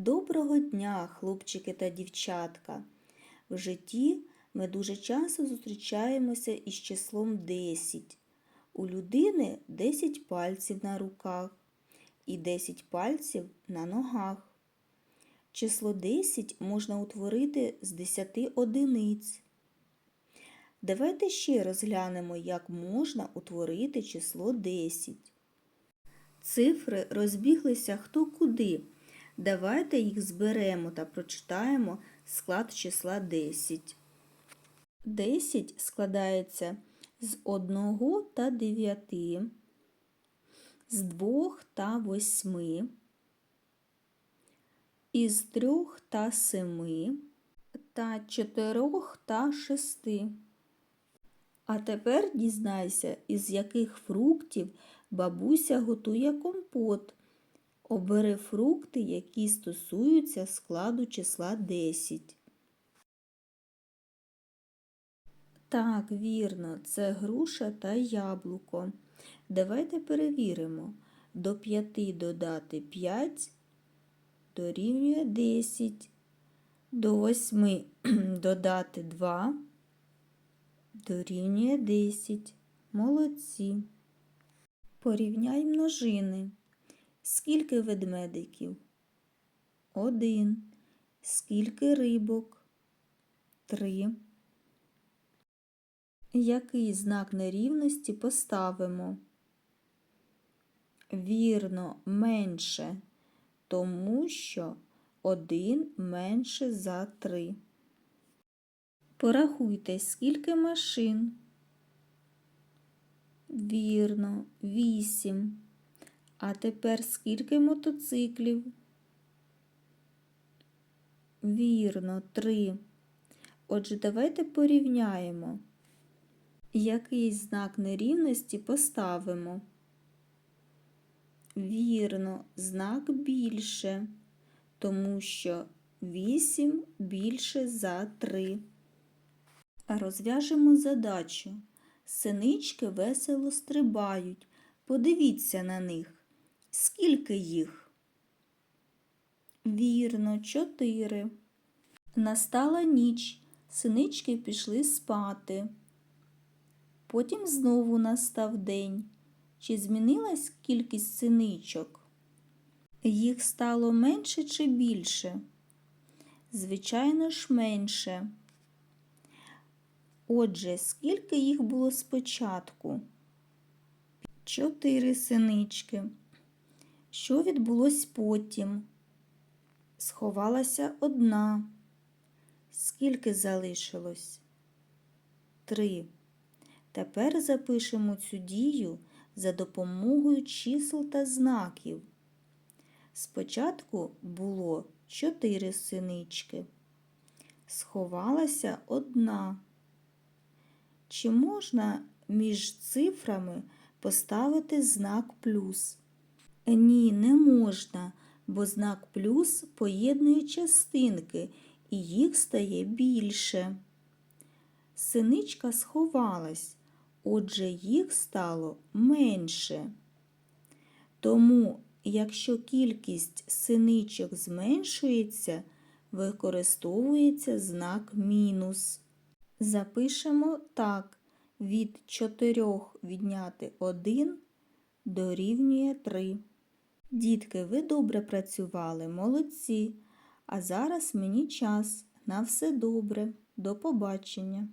Доброго дня, хлопчики та дівчатка! В житті ми дуже часто зустрічаємося із числом 10. У людини 10 пальців на руках і 10 пальців на ногах. Число 10 можна утворити з 10 одиниць. Давайте ще розглянемо, як можна утворити число 10. Цифри розбіглися хто куди. Давайте їх зберемо та прочитаємо склад числа 10. 10 складається з 1 та 9, з 2 та 8, із 3 та 7 та 4 та 6. А тепер дізнайся, із яких фруктів бабуся готує компот. Обери фрукти, які стосуються складу числа 10. Так, вірно, це груша та яблуко. Давайте перевіримо. До 5 додати 5 дорівнює 10. До 8 додати 2 дорівнює 10. Молодці. Порівняй множини. Скільки ведмедиків? Один. Скільки рибок? Три. Який знак нерівності поставимо? Вірно, менше, тому що один менше за три. Порахуйте, скільки машин. Вірно, вісім. А тепер скільки мотоциклів? Вірно, три. Отже, давайте порівняємо. Який знак нерівності поставимо? Вірно, знак більше, тому що 8 більше за 3. Розв'яжемо задачу. Синички весело стрибають. Подивіться на них. Скільки їх? Вірно, чотири. Настала ніч. Синички пішли спати. Потім знову настав день. Чи змінилась кількість синичок? Їх стало менше чи більше? Звичайно ж, менше. Отже, скільки їх було спочатку? Чотири синички. Що відбулось потім? Сховалася одна. Скільки залишилось? Три. Тепер запишемо цю дію за допомогою чисел та знаків. Спочатку було чотири синички. Сховалася одна. Чи можна між цифрами поставити знак плюс? Ні, не можна, бо знак плюс поєднує частинки і їх стає більше. Синичка сховалась, отже їх стало менше. Тому, якщо кількість синичок зменшується, використовується знак мінус. Запишемо так, від 4 відняти 1 дорівнює 3. Дітки, ви добре працювали, молодці. А зараз мені час. На все добре. До побачення.